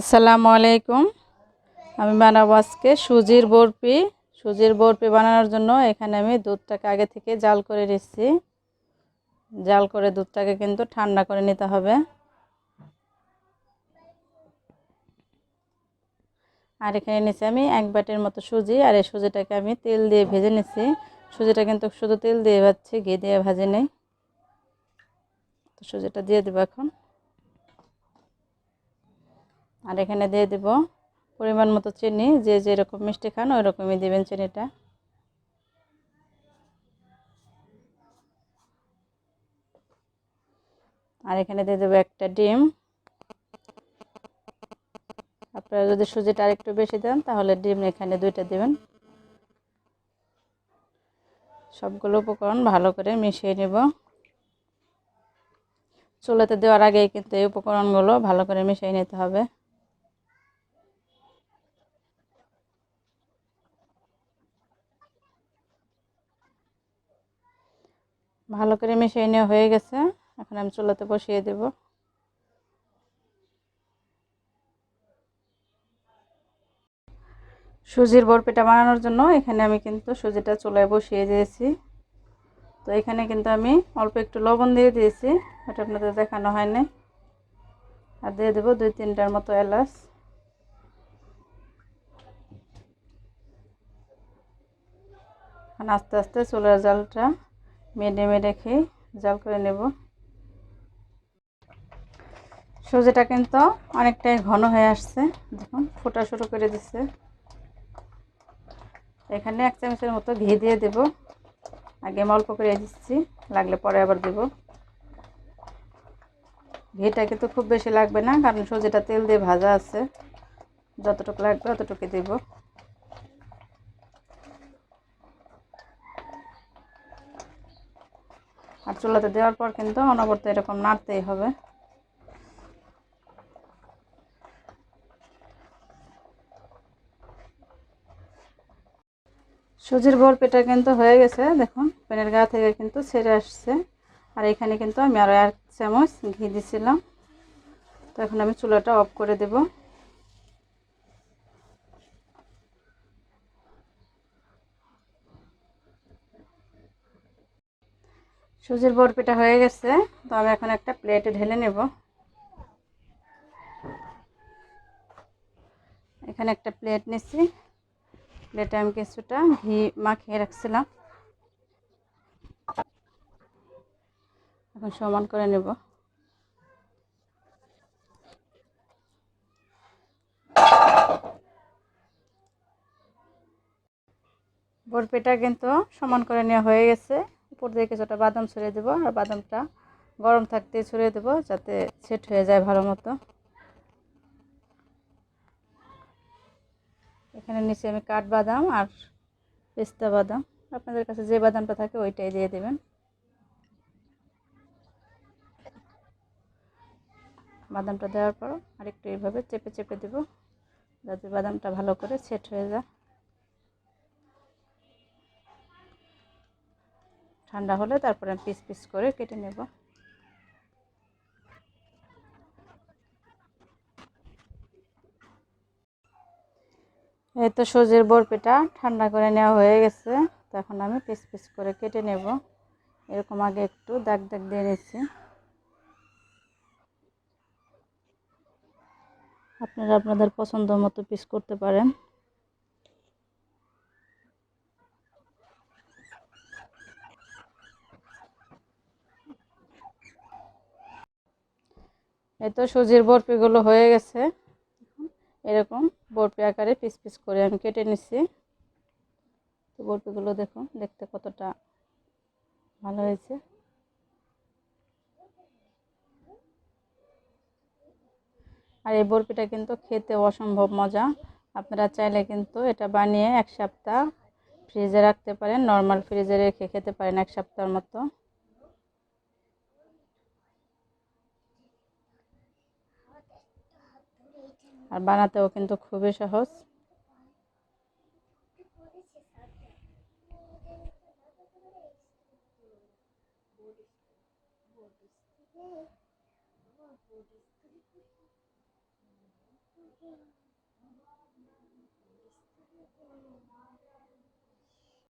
আসসালামু আলাইকুম। আমি বানাবো আজকে সুজির বরফি। সুজির বরফি বানানোর জন্য এখানে আমি দুধটাকে আগে থেকে জাল করে নিচ্ছি। জাল করে দুধটাকে কিন্তু ঠান্ডা করে নিতে হবে। আর এখানে নিচ্ছি আমি এক বাটির মতো সুজি। আর এই সুজিটাকে আমি তেল দিয়ে ভেজে নিচ্ছি। সুজিটা কিন্তু শুধু তেল দিয়ে ভাজছি, ঘি দিয়ে ভাজি নেই। তো সুজিটা দিয়ে দেবো এখন। আর এখানে দিয়ে দেব পরিমাণ মতো চিনি, যে যেরকম মিষ্টি খান ওই রকমই দেবেন চিনিটা। আর এখানে দিয়ে দেবো একটা ডিম। আপনারা যদি সুজিটা আরেকটু বেশি দেন, তাহলে ডিম এখানে দুইটা দেবেন। সবগুলো উপকরণ ভালো করে মিশিয়ে নেব। চুলাতে দেওয়ার আগেই কিন্তু এই উপকরণগুলো ভালো করে মিশিয়ে নিতে হবে। ভালো করে মিশিয়ে নেওয়া হয়ে গেছে। এখন আমি চুলাতে বসিয়ে দেব। সুজির বরফিটা বানানোর জন্য এখানে আমি কিন্তু সুজিটা চুলায় বসিয়ে দিয়েছি। তো এখানে কিন্তু আমি অল্প একটু লবণ দিয়ে দিয়েছি এটা আপনাদের দেখানো হয়নি। আর দিয়ে দেবো দুই তিনটার মতো এলাচ। আস্তে আস্তে চুলার জালটা মিডিয়ামে রেখে জাল করে নেব। সুজিটা কিন্তু অনেকটাই ঘন হয়ে আসছে। দেখুন, ফোটা শুরু করে দিচ্ছে। এখানে এক চামচের মতো ঘি দিয়ে দেব। আগে অল্প করে দিচ্ছি, লাগলে পরে আবার দেব। ঘিটা কিন্তু খুব বেশি লাগবে না, কারণ সুজিটা তেল দিয়ে ভাজা আছে। যতটুকু লাগবে ততটুকু দেবো। আর চুলাতে দেওয়ার পর কিন্তু অনবরত এরকম নাড়তেই হবে। সুজির বরফিটা কিন্তু হয়ে গেছে, দেখুন প্যানের গা থেকে কিন্তু ছেড়ে আসছে। আর এখানে কিন্তু আমি আরও এক চামচ ঘি দিছিলাম। তো এখন আমি চুলাটা অফ করে দেবো। সুজির বরফিটা হয়ে গেছে, তো আমি এখন একটা প্লেটে ঢেলে নেব। এখানে একটা প্লেট নিচ্ছি প্লেটে আমি কিছুটা ঘি মাখিয়ে রাখছিলাম। এখন সমান করে নেব। বরফিটা কিন্তু সমান করে নেওয়া হয়ে গেছে। উপর দিয়ে কিছুটা বাদাম ছড়িয়ে দেবো আর বাদামটা গরম থাকতে ছড়িয়ে দেবো যাতে সেট হয়ে যায় ভালো মতো। এখানে নিচে আমি কাঠ বাদাম আর পেস্তা বাদাম। আপনাদের কাছে যে বাদামটা থাকে ওইটাই দিয়ে দেবেন। বাদামটা দেওয়ার পর আরেকটু এইভাবে চেপে চেপে দেবো যাতে বাদামটা ভালো করে সেট হয়ে যায়। ঠান্ডা হলে তারপরে আমি পিস পিস করে কেটে নেব। এই তো সজের বরফিটা ঠান্ডা করে নেওয়া হয়ে গেছে তখন আমি পিস পিস করে কেটে নেব। এরকম আগে একটু দাগ দাগ দিয়ে নিচ্ছি আপনারা আপনাদের পছন্দ মতো পিস করতে পারেন। এই তো সুজির বরফিগুলো হয়ে গেছে। এরকম বরফি আকারে পিস পিস করে আমি কেটে নিচ্ছি তো বরফিগুলো দেখুন, দেখতে কতটা ভালো হয়েছে। আর এই বরফিটা কিন্তু খেতে অসম্ভব মজা। আপনারা চাইলে কিন্তু এটা বানিয়ে এক সপ্তাহ ফ্রিজে রাখতে পারেন, নর্মাল ফ্রিজে রেখে খেতে পারেন এক সপ্তাহের মতো। আর বানাতেও কিন্তু খুবই সহজ।